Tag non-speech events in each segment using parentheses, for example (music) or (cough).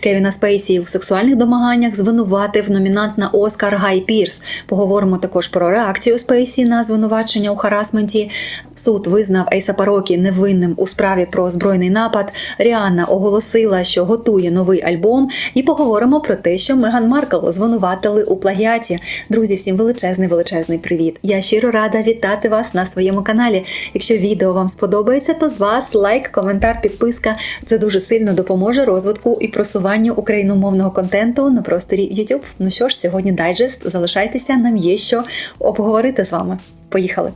Кевіна Спейсі у сексуальних домаганнях звинуватив номінант на Оскар Гай Пірс. Поговоримо також про реакцію Спейсі на звинувачення у харасменті. Суд визнав Ейса Парокі невинним у справі про збройний напад. Ріанна оголосила, що готує новий альбом. І поговоримо про те, що Меган Маркл звинуватили у плагіаті. Друзі, всім величезний величезний привіт! Я щиро рада вітати вас на своєму каналі. Якщо відео вам сподобається, то з вас лайк, коментар, підписка. Це дуже сильно допоможе розвитку і просуванню україномовного контенту на просторі YouTube. Ну що ж, сьогодні дайджест. Залишайтеся, нам є що обговорити з вами. Поїхали!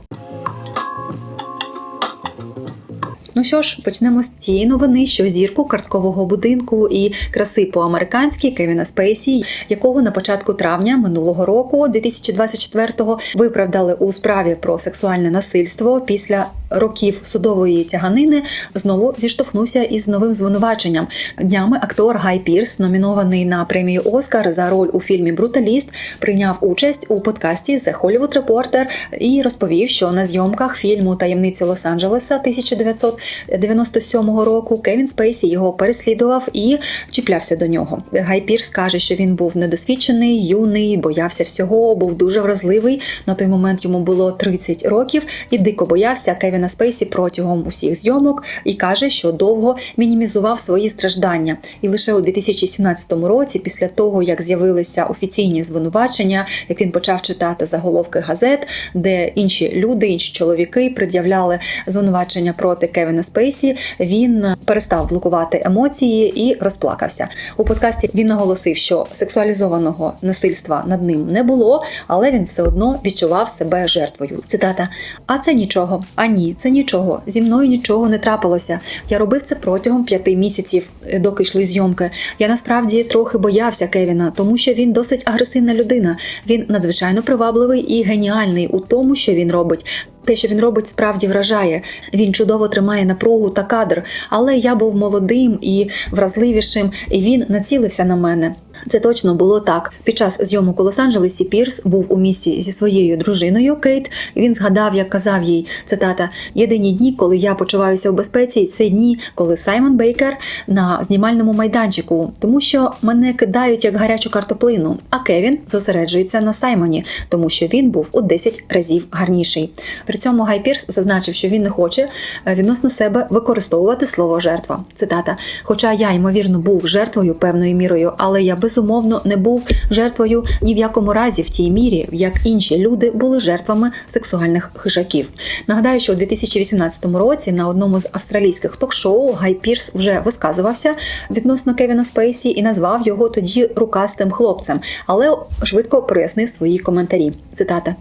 Ну що ж, почнемо з тієї новини, що зірку карткового будинку і краси по-американськи Кевіна Спейсі, якого на початку травня минулого року, 2024-го, виправдали у справі про сексуальне насильство після років судової тяганини, знову зіштовхнувся із новим звинуваченням. Днями актор Гай Пірс, номінований на премію Оскар за роль у фільмі Бруталіст, прийняв участь у подкасті The Hollywood Reporter і розповів, що на зйомках фільму Таємниці Лос-Анджелеса 1997 року Кевін Спейсі його переслідував і чіплявся до нього. Гай Пірс каже, що він був недосвідчений, юний, боявся всього, був дуже вразливий. На той момент йому було 30 років і дико боявся Кевіна Спейсі протягом усіх зйомок і каже, що довго мінімізував свої страждання. І лише у 2017 році, після того як з'явилися офіційні звинувачення, як він почав читати заголовки газет, де інші люди, інші чоловіки пред'являли звинувачення проти Кевіна Спейсі, він перестав блокувати емоції і розплакався. У подкасті він наголосив, що сексуалізованого насильства над ним не було, але він все одно відчував себе жертвою. Цитата: А це нічого. А ні, це нічого. Зі мною нічого не трапилося. Я робив це протягом п'яти місяців, е, доки йшли зйомки. Я насправді трохи боявся Кевіна, тому що він досить агресивна людина. Він надзвичайно привабливий і геніальний у тому, що він робить. Те, що він робить, справді вражає. Він чудово тримає напругу та кадр. Але я був молодим і вразливішим, і він націлився на мене. Це точно було так. Під час зйомок у Лос-Анджелесі Пірс був у місті зі своєю дружиною Кейт. Він згадав, як казав їй цитата: Єдині дні, коли я почуваюся у безпеці, це дні, коли Саймон Бейкер на знімальному майданчику, тому що мене кидають як гарячу картоплину. А Кевін зосереджується на Саймоні, тому що він був у 10 разів гарніший. При цьому Гай Пірс зазначив, що він не хоче е, відносно себе використовувати слово жертва. Цитата: Хоча я ймовірно був жертвою певною мірою, але я безумовно не був жертвою ні в якому разі в тій мірі, як інші люди були жертвами сексуальних хижаків. Нагадаю, що у 2018 році на одному з австралійських ток-шоу Гай Пірс вже висказувався відносно Кевіна Спейсі і назвав його тоді рукастим хлопцем, але швидко прояснив свої коментарі. Цитата.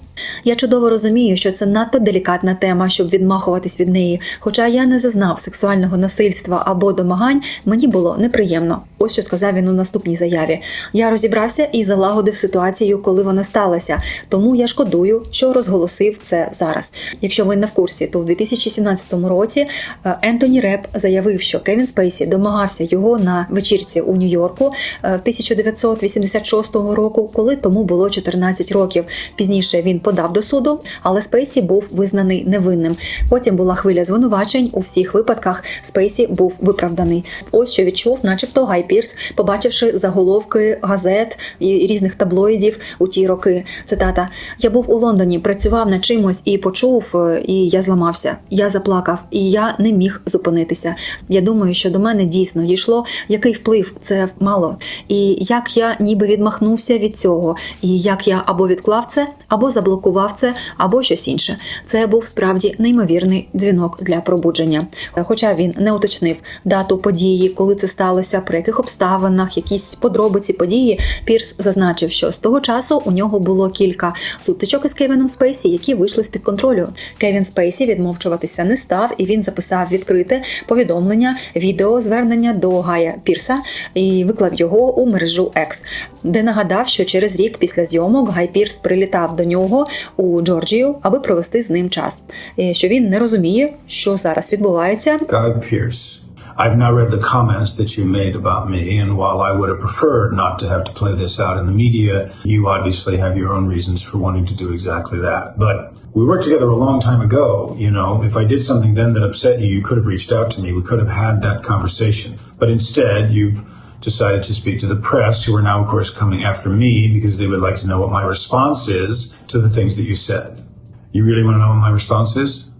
Я чудово розумію, що це надто делікатна тема, щоб відмахуватись від неї. Хоча я не зазнав сексуального насильства або домагань, мені було неприємно. Ось що сказав він у наступній заяві. Я розібрався і залагодив ситуацію, коли вона сталася. Тому я шкодую, що розголосив це зараз. Якщо ви не в курсі, то в 2017 році е, Ентоні Реп заявив, що Кевін Спейсі домагався його на вечірці у Нью-Йорку е, 1986 року, коли тому було 14 років. Пізніше він подав до суду, але Спейсі був визнаний невинним. Потім була хвиля звинувачень. У всіх випадках Спейсі був виправданий. Ось що відчув, начебто, Гай Пірс, побачивши заголовки газет і різних таблоїдів у ті роки. Цитата: Я був у Лондоні, працював над чимось і почув, е, і я зламався. Я заплакав, і я не міг зупинитися. Я думаю, що до мене дійсно дійшло, який вплив це мало, і як я ніби відмахнувся від цього, і як я або відклав це, або заблокував це, або щось інше. Це був справді неймовірний дзвінок для пробудження. Хоча він не уточнив дату події, коли це сталося, при яких обставинах, якісь подробиці події. Пірс зазначив, що з того часу у нього було кілька сутичок із Кевіном Спейсі, які вийшли з під контролю. Кевін Спейсі відмовчуватися не став, і він записав відкрите повідомлення, відео звернення до Гая Пірса і виклав його у мережу X, де нагадав, що через рік після зйомок Гай Пірс прилітав до нього у Джорджію, аби провести з ним час. І Що він не розуміє, що зараз відбувається. Guy Pearce. I've now read the comments that you made about me, and while I would have preferred not to have to play this out in the media, you obviously have your own reasons for wanting to do exactly that. But we worked together a long time ago. You know, if I did something then that upset you, you could have reached out to me. We could have had that conversation. But instead, you've decided to speak to the press, who are now, of course, coming after me because they would like to know what my response is to the things that you said. You really want to know what my response is?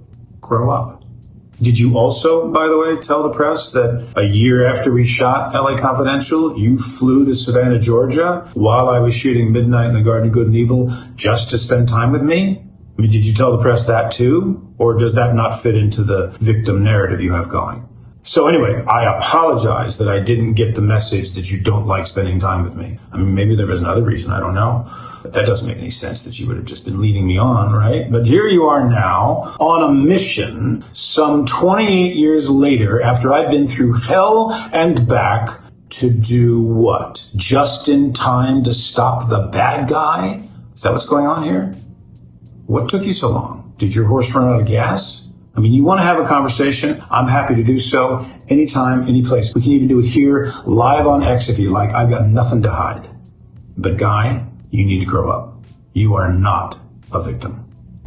Grow up. Did you also, by the way, tell the press that a year after we shot LA Confidential, you flew to Savannah, Georgia while I was shooting Midnight in the Garden of Good and Evil just to spend time with me? I mean, did you tell the press that too? Or does that not fit into the victim narrative you have going? So anyway, I apologize that I didn't get the message that you don't like spending time with me. I mean, maybe there was another reason, I don't know. But that doesn't make any sense that you would have just been leading me on, right? But here you are now on a mission some 28 years later after I've been through hell and back to do what? Just in time to stop the bad guy? Is that what's going on here? What took you so long? Did your horse run out of gas? I mean, you want to have a conversation? I'm happy to do so anytime, any place. We can even do it here, live on X if you like. I've got nothing to hide. But, Guy, you need to grow up. You are not a victim.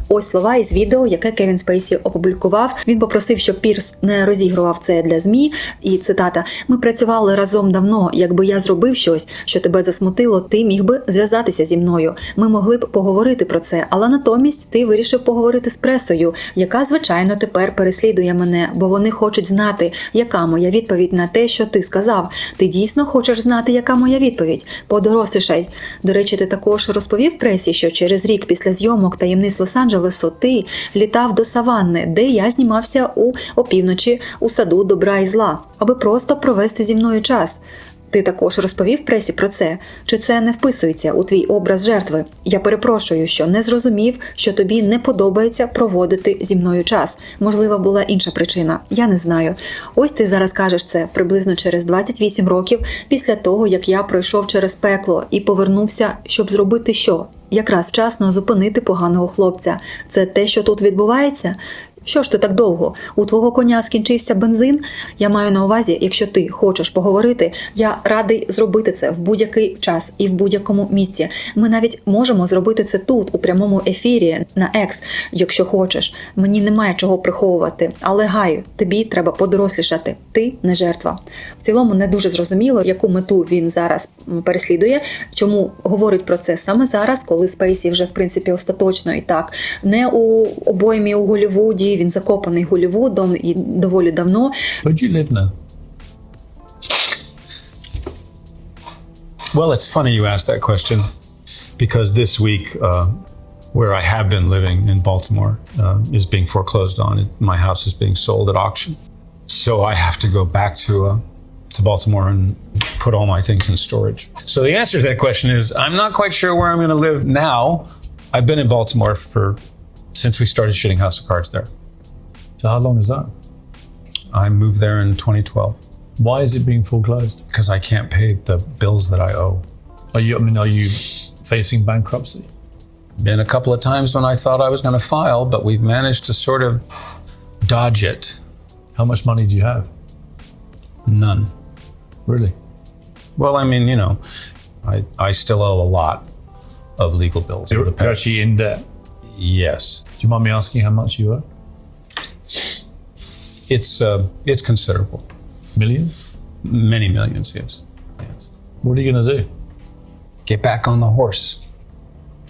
Ось слова із відео, яке Кевін Спейсі опублікував. Він попросив, щоб Пірс не розігрував це для змі. І цитата: Ми працювали разом давно. Якби я зробив щось, що тебе засмутило, ти міг би зв'язатися зі мною. Ми могли б поговорити про це, але натомість ти вирішив поговорити з пресою, яка звичайно тепер переслідує мене, бо вони хочуть знати, яка моя відповідь на те, що ти сказав. Ти дійсно хочеш знати, яка моя відповідь? Подорослішай. До речі, ти також розповів пресі, що через рік після зйомок таємниць Лос-Анджелесу ти літав до Саванни, де я знімався у опівночі у саду добра і зла, аби просто провести зі мною час. Ти також розповів пресі про це? Чи це не вписується у твій образ жертви? Я перепрошую, що не зрозумів, що тобі не подобається проводити зі мною час. Можливо, була інша причина. Я не знаю. Ось ти зараз кажеш це приблизно через 28 років після того, як я пройшов через пекло і повернувся, щоб зробити що? Якраз вчасно зупинити поганого хлопця. Це те, що тут відбувається. Що ж ти так довго? У твого коня скінчився бензин? Я маю на увазі, якщо ти хочеш поговорити, я радий зробити це в будь-який час і в будь-якому місці. Ми навіть можемо зробити це тут, у прямому ефірі на Екс, якщо хочеш. Мені немає чого приховувати. Але гаю, тобі треба подорослішати. Ти не жертва. В цілому не дуже зрозуміло, яку мету він зараз переслідує, чому говорить про це саме зараз, коли Спейсі вже в принципі остаточно і так не у обоймі у Голлівуді. Він закопаний Голлівудом і доволі давно. Well, it's funny you asked that question because this week, uh, where I have been living in Baltimore uh, is being foreclosed on. It, my house is being sold at auction, so I have to go back to uh, to Baltimore and put all my things in storage. So the answer to that question is I'm not quite sure where I'm going to live now. I've been in Baltimore for since we started shooting House of Cards there. So how long is that? I moved there in 2012 Why is it being foreclosed? because I can't pay the bills that I owe. Are you? I mean, are you facing bankruptcy? been a couple of times when I thought I was going to file, but we've managed to sort of dodge it. How much money do you have? None. Really? Well, I mean, you know, I, I still owe a lot of legal bills. You're, the you're actually in debt. yes, Do you mind me asking how much you owe? it's uh, it's considerable. Millions? Many millions, yes. yes. What are you going to do? Get back on the horse.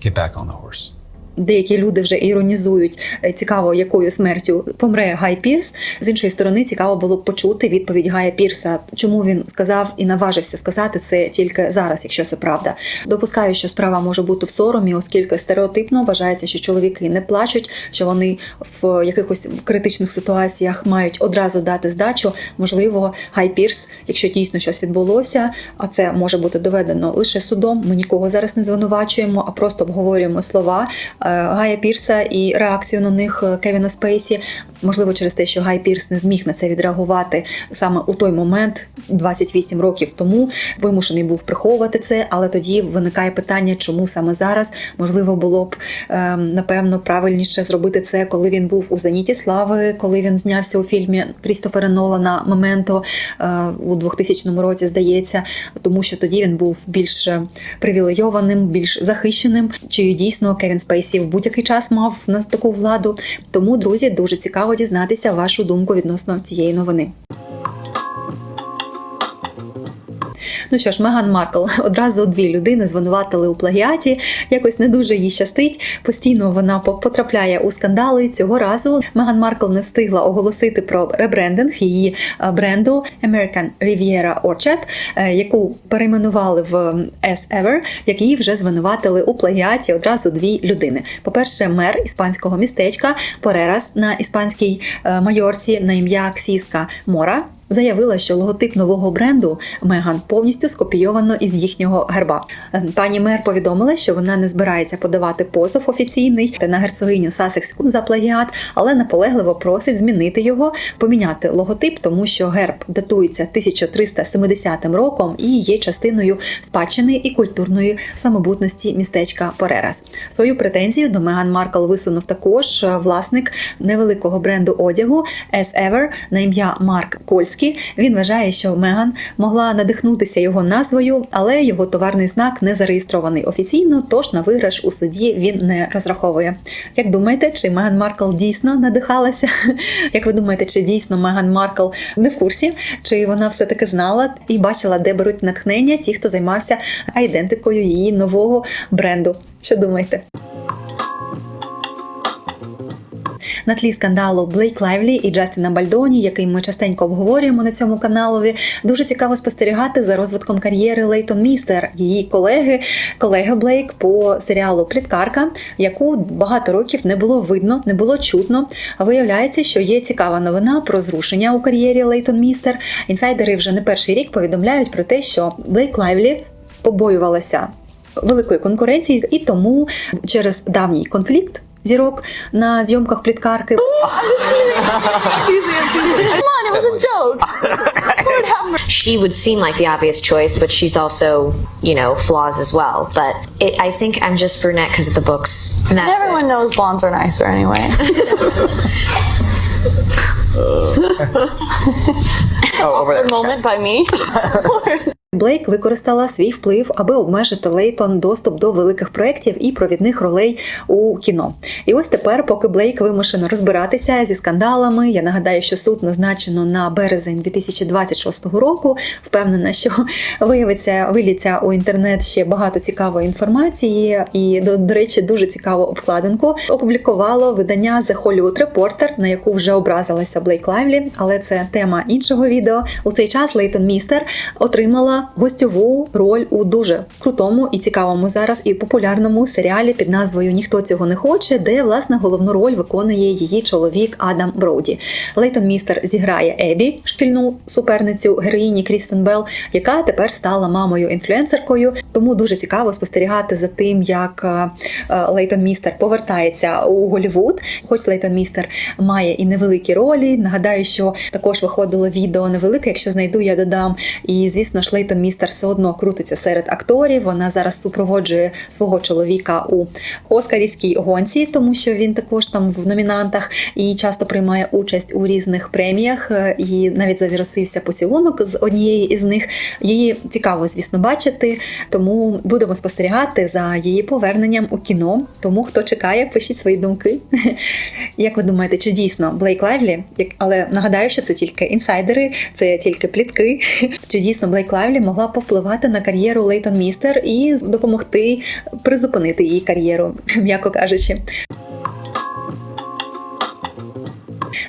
Get back on the horse. Деякі люди вже іронізують е, цікаво, якою смертю помре Гай Пірс. З іншої сторони, цікаво було б почути відповідь Гая Пірса, чому він сказав і наважився сказати це тільки зараз, якщо це правда. Допускаю, що справа може бути в соромі, оскільки стереотипно вважається, що чоловіки не плачуть, що вони в якихось критичних ситуаціях мають одразу дати здачу. Можливо, Гай Пірс, якщо дійсно щось відбулося, а це може бути доведено лише судом. Ми нікого зараз не звинувачуємо, а просто обговорюємо слова Гая Пірса і реакцію на них е, Кевіна Спейсі. Можливо, через те, що Гай Пірс не зміг на це відреагувати саме у той момент, 28 років тому, вимушений був приховувати це, але тоді виникає питання, чому саме зараз можливо було б е, напевно правильніше зробити це, коли він був у Зеніті Слави, коли він знявся у фільмі Крістофера Нолана Мементо е, у 2000 році, здається, тому що тоді він був більш привілейованим, більш захищеним. Чи дійсно Кевін Спейсі в будь-який час мав на таку владу? Тому, друзі, дуже цікаво дізнатися вашу думку відносно цієї новини. Ну що ж, Меган Маркл (laughs) одразу дві людини звинуватили у плагіаті. Якось не дуже їй щастить. Постійно вона по- потрапляє у скандали. Цього разу Меган Маркл не встигла оголосити про ребрендинг її е, бренду American Riviera Orchard, е, яку перейменували в As Ever, як її вже звинуватили у плагіаті одразу дві людини. По-перше, мер іспанського містечка Порерас на іспанській е, майорці на ім'я Ксіска Мора. Заявила, що логотип нового бренду Меган повністю скопійовано із їхнього герба. Е, Пані мер повідомила, що вона не збирається подавати позов офіційний та на герцогиню Сасекску за плагіат, але наполегливо просить змінити його, поміняти логотип, тому що герб датується 1370 роком і є частиною спадщини і культурної самобутності містечка Порерас. Свою претензію до Меган Маркл висунув також е, власник невеликого бренду одягу As Ever на ім'я Марк Кольський. Він вважає, що Меган могла надихнутися його назвою, але його товарний знак не зареєстрований офіційно, тож на виграш у суді він не розраховує. Як думаєте, чи Меган Маркл дійсно надихалася? (laughs) Як ви думаєте, чи дійсно Меган Маркл не в курсі, чи вона все таки знала і бачила, де беруть натхнення ті, хто займався айдентикою її нового бренду? Що думаєте? На тлі скандалу Блейк Лайвлі і Джастіна Бальдоні, який ми частенько обговорюємо на цьому каналові, дуже цікаво спостерігати за розвитком кар'єри Лейтон Містер, її колеги, колеги Блейк по серіалу Пліткарка, яку багато років не було видно, не було чутно. Виявляється, що є цікава новина про зрушення у кар'єрі Лейтон Містер. Інсайдери вже не перший рік повідомляють про те, що Блейк Лайвлі побоювалася великої конкуренції, і тому через давній конфлікт. Зірок на зйомках пліткарки Come on, it was a joke. Lord have mercy. she would seem like the obvious choice, but she's also, you know, flaws as well. But it, I think I'm just brunette because of the books. And everyone knows blondes are nicer anyway. (laughs) (laughs) (laughs) Oh, over there. Awkward moment by me. (laughs) Блейк використала свій вплив, аби обмежити Лейтон доступ до великих проєктів і провідних ролей у кіно. І ось тепер, поки Блейк вимушено розбиратися зі скандалами, я нагадаю, що суд назначено на березень 2026 року. Впевнена, що (laughs) виявиться, виліться у інтернет ще багато цікавої інформації, і до, до речі, дуже цікаву обкладинку опублікувало видання The Hollywood Reporter, на яку вже образилася Блейк Лайвлі, але це тема іншого відео. У цей час Лейтон Містер отримала гостьову роль у дуже крутому і цікавому зараз і популярному серіалі під назвою Ніхто цього не хоче, де власне головну роль виконує її чоловік Адам Броуді. Лейтон Містер зіграє Ебі, шкільну суперницю героїні Крістен Белл, яка тепер стала мамою інфлюенсеркою. Тому дуже цікаво спостерігати за тим, як е, е, Лейтон Містер повертається у Голівуд. Хоч Лейтон Містер має і невеликі ролі. Нагадаю, що також виходило відео невелике, якщо знайду, я додам. І звісно ж, Лейтон Містер все одно крутиться серед акторів. Вона зараз супроводжує свого чоловіка у Оскарівській гонці, тому що він також там в номінантах і часто приймає участь у різних преміях. е, І навіть завірусився поцілунок з однієї із них. Її цікаво, звісно, бачити. Тому будемо спостерігати за її поверненням у кіно. Тому хто чекає, пишіть свої думки. (laughs) Як ви думаєте, чи дійсно Блейк Лайвлі? Але нагадаю, що це тільки інсайдери, це тільки плітки. (laughs) Чи дійсно Блейк Лайвлі могла повпливати на кар'єру Лейтон Містер і допомогти призупинити її кар'єру, (laughs) м'яко кажучи.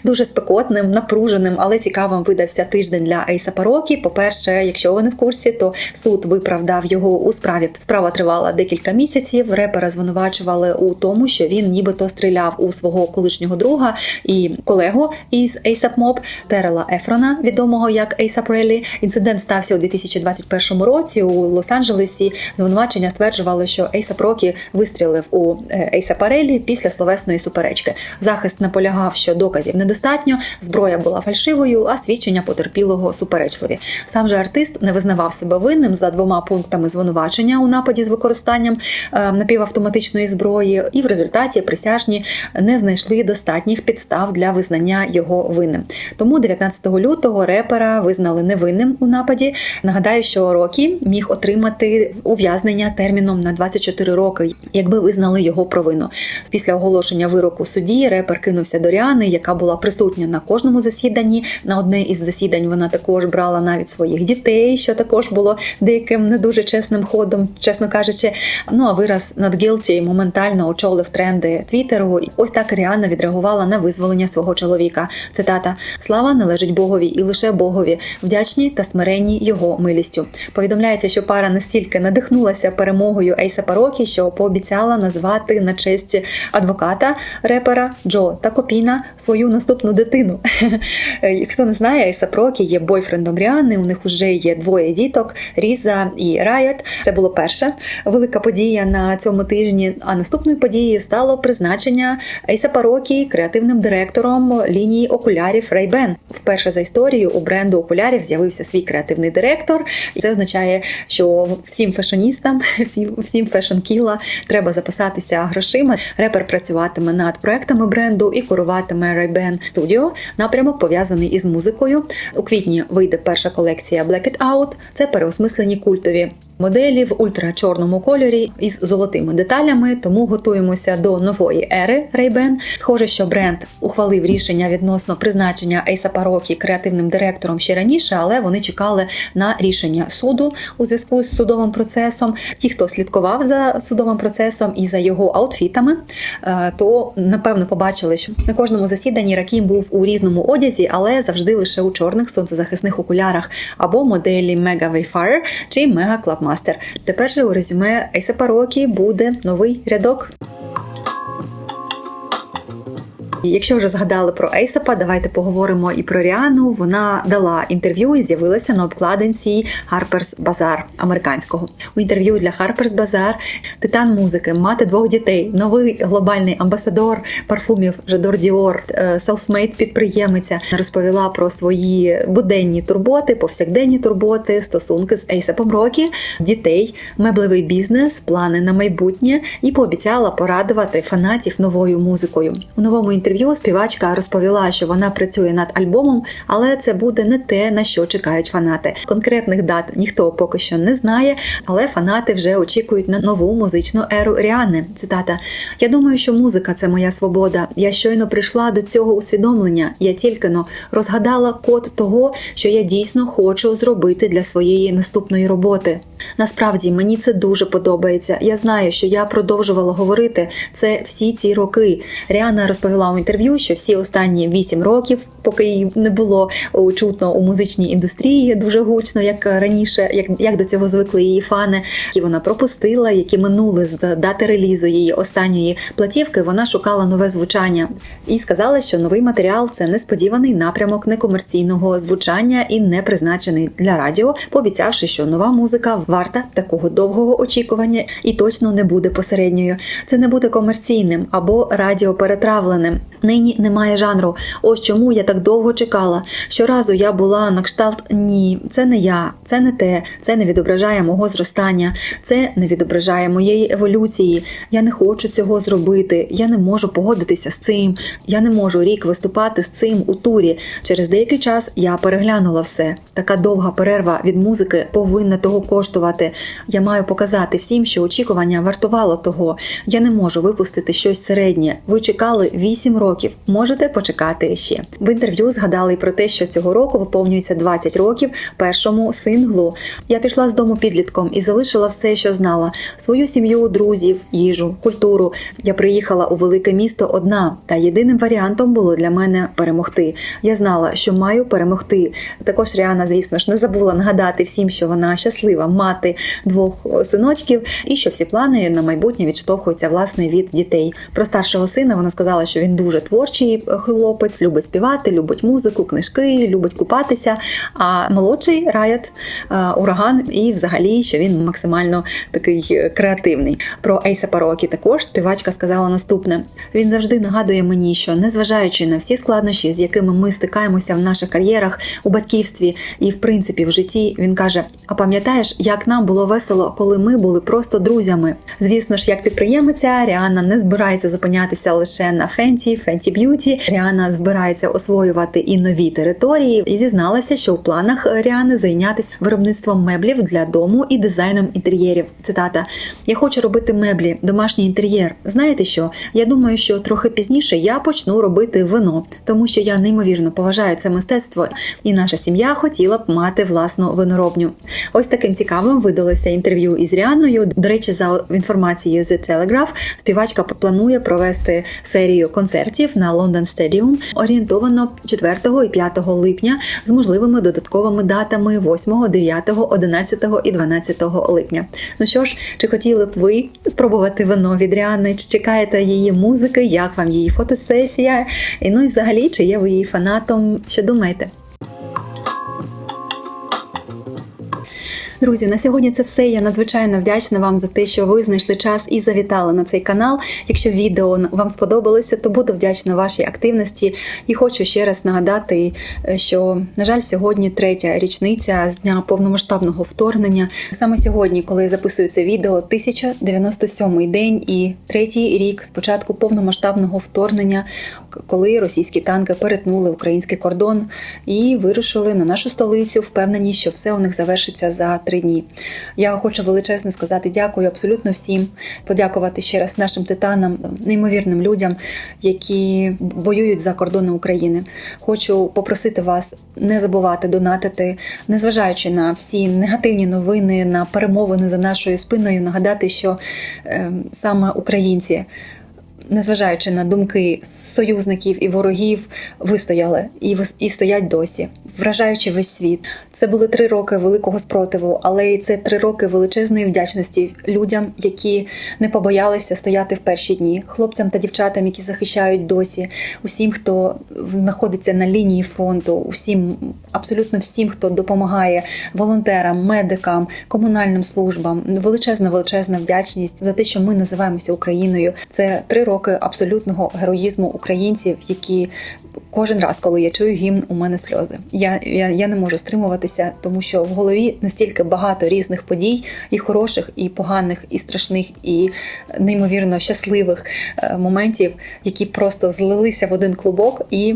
Дуже спекотним, напруженим, але цікавим видався тиждень для Ейса Парокі. По-перше, якщо ви не в курсі, то суд виправдав його у справі. Справа тривала декілька місяців. Репера звинувачували у тому, що він нібито стріляв у свого колишнього друга і колегу із ASAP Mob Терела Ефрона, відомого як ASAP Релі. Інцидент стався у 2021 році у Лос-Анджелесі. Звинувачення стверджувало, що ASAP Рокі вистрілив у е, ASAP Релі після словесної суперечки. Захист наполягав, що доказів недостатньо, зброя була фальшивою, а свідчення потерпілого суперечливі. Сам же артист не визнавав себе винним за двома пунктами звинувачення у нападі з використанням е, напівавтоматичної зброї, і в результаті присяжні не знайшли достатніх підстав для визнання його винним. Тому 19 лютого репера визнали невинним у нападі. Нагадаю, що Рокі міг отримати ув'язнення терміном на 24 роки, якби визнали його провину. Після оголошення вироку судді репер кинувся до Ріани, яка була присутня на кожному засіданні. На одне із засідань вона також брала навіть своїх дітей, що також було деяким не дуже чесним ходом, чесно кажучи. Ну а вираз «not guilty» моментально очолив тренди Твіттеру. Ось так Ріанна відреагувала на визволення свого чоловіка. Цитата: Слава належить Богові і лише Богові, вдячні та смиренні його милістю. Повідомляється, що пара настільки надихнулася перемогою Ейса Парокі, що пообіцяла назвати на честь адвоката репера Джо та Копіна свою наступну дитину. (laughs) Хто не знає, Ейса Парокі є бойфрендом Ріанни. У них вже є двоє діток: Різа і Райот. Це було перша велика подія на цьому тижні. А наступною подією стало призначення Ейса Парокі креативним директором лінії окулярів Ray-Ban. Вперше за історію у бренду окулярів з'явився свій креативний директор. І це означає, що всім фешоністам, (laughs) всім, всім фешн-кіла треба записатися грошима. Репер працюватиме над проектами бренду і куруватиме Ray-Ban Studio. Напрямок пов'язаний із музикою. У квітні вийде перша колекція Black It Out. Це переосмислені культові моделі в ультрачорному кольорі із золотими деталями. Тому готуємося до нової ери Ray-Ban. Схоже, що бренд ухвалив рішення відносно призначення Ейса Парокі креативним директором ще раніше, але вони чекали на рішення суду у зв'язку з судовим процесом. Ті, хто слідкував за судовим процесом і за його аутфітами, е, то напевно побачили, що на кожному засіданні Ракім був у різному одязі, але завжди лише у чорних сонцезахисних окулярах або моделі Mega Wayfarer чи Mega Clubmaster. Тепер же у резюме Ейса Парокі буде новий рядок. Якщо вже згадали про Ейсапа, давайте поговоримо і про Ріану. Вона дала інтерв'ю і з'явилася на обкладинці Harper's Bazaar американського. У інтерв'ю для Harper's Bazaar титан музики, мати двох дітей, новий глобальний амбасадор парфумів Жадор Діор, селфмейд підприємиця розповіла про свої буденні турботи, повсякденні турботи, стосунки з Ейсапом Рокі, дітей, меблевий бізнес, плани на майбутнє і пообіцяла порадувати фанатів новою музикою. У новому інтерв'ю співачка розповіла, що вона працює над альбомом, але це буде не те, на що чекають фанати. Конкретних дат ніхто поки що не знає, але фанати вже очікують на нову музичну еру Ріани. Цитата: Я думаю, що музика це моя свобода. Я щойно прийшла до цього усвідомлення. Я тільки но розгадала код того, що я дійсно хочу зробити для своєї наступної роботи. Насправді мені це дуже подобається. Я знаю, що я продовжувала говорити це всі ці роки. Ріана розповіла інтерв'ю, що всі останні вісім років, поки її не було чутно у музичній індустрії дуже гучно, як раніше, як, як до цього звикли її фани, які вона пропустила, які минули з дати релізу її останньої платівки. Вона шукала нове звучання і сказала, що новий матеріал це несподіваний напрямок некомерційного звучання і не призначений для радіо, пообіцявши, що нова музика варта такого довгого очікування і точно не буде посередньою. Це не буде комерційним або радіоперетравленим. Нині немає жанру. Ось чому я так довго чекала. Щоразу я була на кшталт ні, це не я, це не те, це не відображає мого зростання, це не відображає моєї еволюції. Я не хочу цього зробити. Я не можу погодитися з цим. Я не можу рік виступати з цим у турі. Через деякий час я переглянула все. Така довга перерва від музики повинна того коштувати. Я маю показати всім, що очікування вартувало того. Я не можу випустити щось середнє. Ви чекали 8 років. Можете почекати ще. В інтерв'ю згадали про те, що цього року виповнюється 20 років першому синглу. Я пішла з дому підлітком і залишила все, що знала: свою сім'ю, друзів, їжу, культуру. Я приїхала у велике місто одна, та єдиним варіантом було для мене перемогти. Я знала, що маю перемогти. Також Ріана, звісно ж, не забула нагадати всім, що вона щаслива мати двох синочків, і що всі плани на майбутнє відштовхуються власне від дітей. Про старшого сина вона сказала, що він дуже творчий хлопець, любить співати, любить музику, книжки, любить купатися. А молодший Райот е, ураган, і взагалі, що він максимально такий е, креативний. Про Ейса Парокі також співачка сказала наступне: він завжди нагадує мені, що незважаючи на всі складнощі, з якими ми стикаємося в наших кар'єрах у батьківстві і в принципі в житті, він каже: А пам'ятаєш, як нам було весело, коли ми були просто друзями? Звісно ж, як підприємиця, Ріанна не збирається зупинятися лише на Фенті, Фенті Б'юті. Ріана збирається освоювати і нові території, і зізналася, що у планах Ріани зайнятися виробництвом меблів для дому і дизайном інтер'єрів. Цитата: Я хочу робити меблі, домашній інтер'єр. Знаєте що? Я думаю, що трохи пізніше я почну робити вино, тому що я неймовірно поважаю це мистецтво, і наша сім'я хотіла б мати власну виноробню. Ось таким цікавим видалося інтерв'ю із Ріанною. До речі, за інформацією з Telegraph, співачка планує провести серію концертів на Лондон Стадіум орієнтовано 4 і 5 липня з можливими додатковими датами 8, 9, 11 і 12 липня. Ну що ж, чи хотіли б ви спробувати вино від Ріани? Чи чекаєте її музики? Як вам її фотосесія? І ну і взагалі, чи є ви її фанатом? Що думаєте? Друзі, на сьогодні це все. Я надзвичайно вдячна вам за те, що ви знайшли час і завітали на цей канал. Якщо відео вам сподобалося, то буду вдячна вашій активності. І хочу ще раз нагадати, е, що на жаль, сьогодні третя річниця з дня повномасштабного вторгнення. Саме сьогодні, коли я записую це відео, 1097 день і третій рік з початку повномасштабного вторгнення, коли російські танки перетнули український кордон і вирушили на нашу столицю, впевнені, що все у них завершиться за три дні. Я хочу величезно сказати дякую абсолютно всім, подякувати ще раз нашим титанам, неймовірним людям, які воюють за кордони України. Хочу попросити вас не забувати донатити, незважаючи на всі негативні новини, на перемовини за нашою спиною, нагадати, що е, саме українці незважаючи на думки союзників і ворогів, вистояли і і стоять досі, вражаючи весь світ. Це були три роки великого спротиву, але й це три роки величезної вдячності людям, які не побоялися стояти в перші дні, хлопцям та дівчатам, які захищають досі, усім, хто знаходиться на лінії фронту, усім, абсолютно всім, хто допомагає волонтерам, медикам, комунальним службам. Величезна, величезна вдячність за те, що ми називаємося Україною. Це три роки абсолютного героїзму українців, які кожен раз, коли я чую гімн, у мене сльози. Я, я, я не можу стримуватися, тому що в голові настільки багато різних подій, і хороших, і поганих, і страшних, і неймовірно щасливих е, моментів, які просто злилися в один клубок і.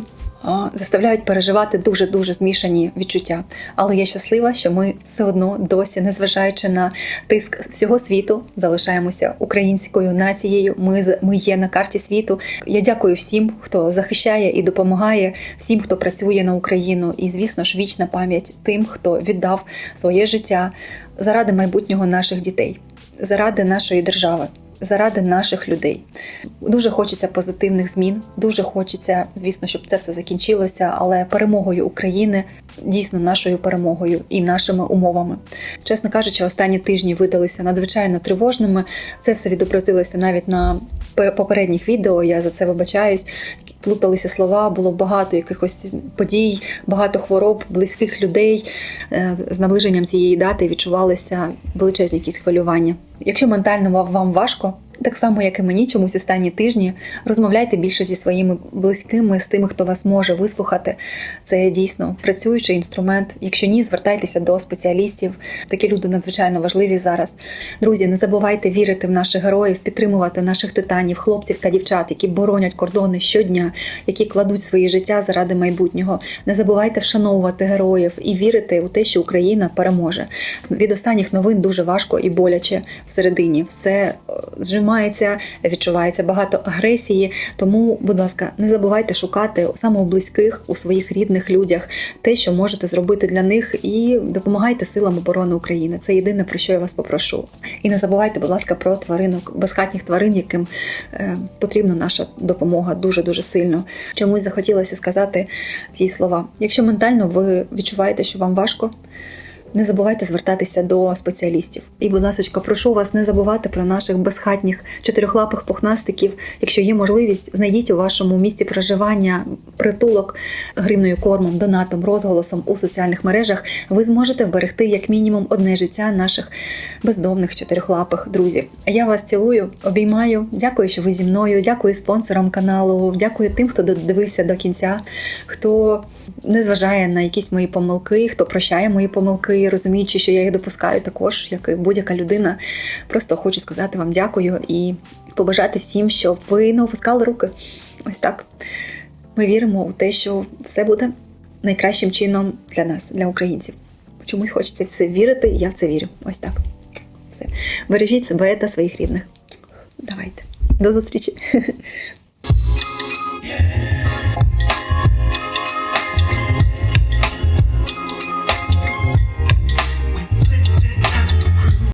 Заставляють переживати дуже дуже змішані відчуття. Але я щаслива, що ми все одно досі, незважаючи на тиск всього світу, залишаємося українською нацією. Ми ми є на карті світу. Я дякую всім, хто захищає і допомагає, всім, хто працює на Україну. І, звісно ж, вічна пам'ять тим, хто віддав своє життя заради майбутнього наших дітей, заради нашої держави. Заради наших людей дуже хочеться позитивних змін. Дуже хочеться, звісно, щоб це все закінчилося, але перемогою України дійсно нашою перемогою і нашими умовами. Чесно кажучи, останні тижні видалися надзвичайно тривожними. Це все відобразилося навіть на попередніх відео. Я за це вибачаюсь. Плуталися слова, було багато якихось подій, багато хвороб, близьких людей. Е, З наближенням цієї дати відчувалися величезні якісь хвилювання. Якщо ментально ва- вам важко, так само як і мені, чомусь останні тижні, розмовляйте більше зі своїми близькими, з тими, хто вас може вислухати. Це дійсно працюючий інструмент. Якщо ні, звертайтеся до спеціалістів. Такі люди надзвичайно важливі зараз. Друзі, не забувайте вірити в наших героїв, підтримувати наших титанів, хлопців та дівчат, які боронять кордони щодня, які кладуть своє життя заради майбутнього. Не забувайте вшановувати героїв і вірити у те, що Україна переможе. Від останніх новин дуже важко і боляче всередині. Все е, зжимається, відчувається багато агресії. Тому, будь ласка, не забувайте шукати саме у близьких, у своїх рідних людях те, що можете зробити для них, і допомагайте силам оборони України. Це єдине про що я вас попрошу. І не забувайте, будь ласка, про тваринок, безхатніх тварин, яким е, потрібна наша допомога дуже дуже сильно. Чомусь захотілося сказати ці слова. Якщо ментально ви відчуваєте, що вам важко. Не забувайте звертатися до спеціалістів. І, будь ласка, прошу вас не забувати про наших безхатніх чотирьохлапих пухнастиків. Якщо є можливість, знайдіть у вашому місці проживання притулок гривною кормом, донатом, розголосом у соціальних мережах. Ви зможете вберегти як мінімум одне життя наших бездомних чотирьохлапих друзів. Я вас цілую, обіймаю. Дякую, що ви зі мною. Дякую спонсорам каналу. Дякую тим, хто додивився до кінця, хто не зважає на якісь мої помилки, хто прощає мої помилки, розуміючи, що я їх допускаю також, як і будь-яка людина. Просто хочу сказати вам дякую і побажати всім, щоб ви не опускали руки. Ось так. Ми віримо у те, що все буде найкращим чином для нас, для українців. Чомусь хочеться в це вірити, і я в це вірю. Ось так. Все. Бережіть себе та своїх рідних. Давайте. До зустрічі. (laughs)